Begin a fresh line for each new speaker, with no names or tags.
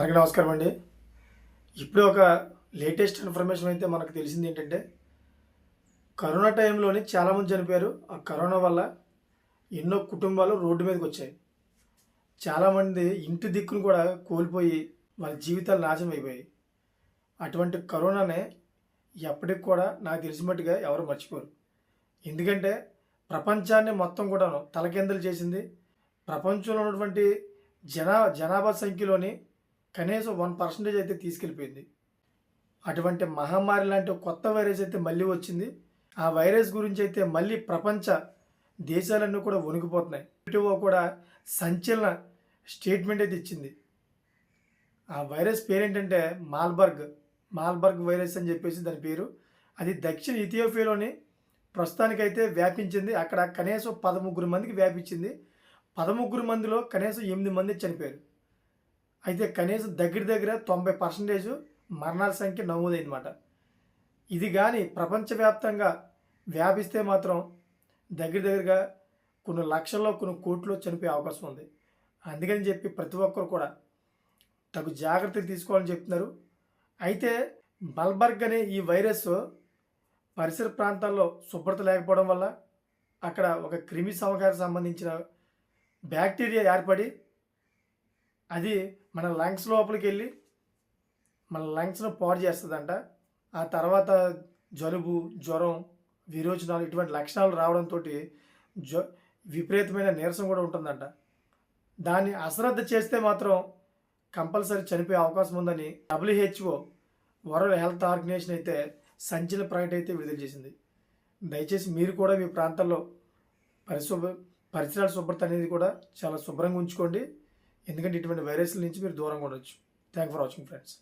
అందరికీ నమస్కారం అండి. ఇప్పుడు ఒక లేటెస్ట్ ఇన్ఫర్మేషన్ అయితే మనకు తెలిసింది ఏంటంటే కరోనా టైంలోని చాలామంది చనిపోయారు. ఆ కరోనా వల్ల ఎన్నో కుటుంబాలు రోడ్డు మీదకి వచ్చాయి. చాలామంది ఇంటి దిక్కును కూడా కోల్పోయి వాళ్ళ జీవితాలు నాశనం అయిపోయాయి. అటువంటి కరోనానే ఎప్పటికి కూడా నాకు తెలిసిన మట్టుగా ఎవరు మర్చిపోరు. ఎందుకంటే ప్రపంచాన్ని మొత్తం కూడాను తలకిందులు చేసింది ప్రపంచంలో ఉన్నటువంటి జనా జనాభా సంఖ్యలోని కనీసం వన్ పర్సెంటేజ్ అయితే తీసుకెళ్ళిపోయింది. అటువంటి మహమ్మారి లాంటి కొత్త వైరస్ అయితే మళ్ళీ వచ్చింది. ఆ వైరస్ గురించి అయితే మళ్ళీ ప్రపంచ దేశాలన్నీ కూడా వణికిపోతున్నాయి. ఇటువో కూడా సంచలన స్టేట్మెంట్ అయితే ఇచ్చింది. ఆ వైరస్ పేరేంటంటే మాల్బర్గ్. మాల్బర్గ్ వైరస్ అని చెప్పేసి దాని పేరు. అది దక్షిణ ఇథియోపియాలోని ప్రస్తుతానికైతే వ్యాపించింది. అక్కడ కనీసం పదముగ్గురు మందికి వ్యాపించింది. పదముగ్గురు మందిలో కనీసం ఎనిమిది మంది చనిపోయారు. అయితే కనీసం దగ్గర దగ్గర తొంభై పర్సెంటేజ్ మరణాల సంఖ్య నమోదైందన్నమాట. ఇది కానీ ప్రపంచవ్యాప్తంగా వ్యాపిస్తే మాత్రం దగ్గర దగ్గరగా కొన్ని లక్షల్లో కొన్ని కోట్లు చనిపోయే అవకాశం ఉంది. అందుకని చెప్పి ప్రతి ఒక్కరు కూడా తగు జాగ్రత్తలు తీసుకోవాలని చెప్తున్నారు. అయితే బల్బర్గ్ అనే ఈ వైరస్ పరిసర ప్రాంతాల్లో శుభ్రత లేకపోవడం వల్ల అక్కడ ఒక క్రిమి సంవకానికి సంబంధించిన బ్యాక్టీరియా ఏర్పడి అది మన లంగ్స్ లోపలికి వెళ్ళి మన లంగ్స్ను పాడు చేస్తుందంట. ఆ తర్వాత జలుబు జ్వరం విరోచనాలు ఇటువంటి లక్షణాలు రావడంతో జ్వ విపరీతమైన నీరసం కూడా ఉంటుందంట. దాన్ని అశ్రద్ధ చేస్తే మాత్రం కంపల్సరీ చనిపోయే అవకాశం ఉందని డబ్ల్యూహెచ్ఓ వరల్డ్ హెల్త్ ఆర్గనైజేషన్ అయితే సంచలన ప్రకటన అయితే విడుదల చేసింది. దయచేసి మీరు కూడా మీ ప్రాంతాల్లో పరిశుభ్ర పరిసరాల శుభ్రత అనేది కూడా చాలా శుభ్రంగా ఉంచుకోండి. ఎందుకంటే ఇటువంటి వైరస్ల నుంచి మీరు దూరంగా ఉండొచ్చు. Thank for watching friends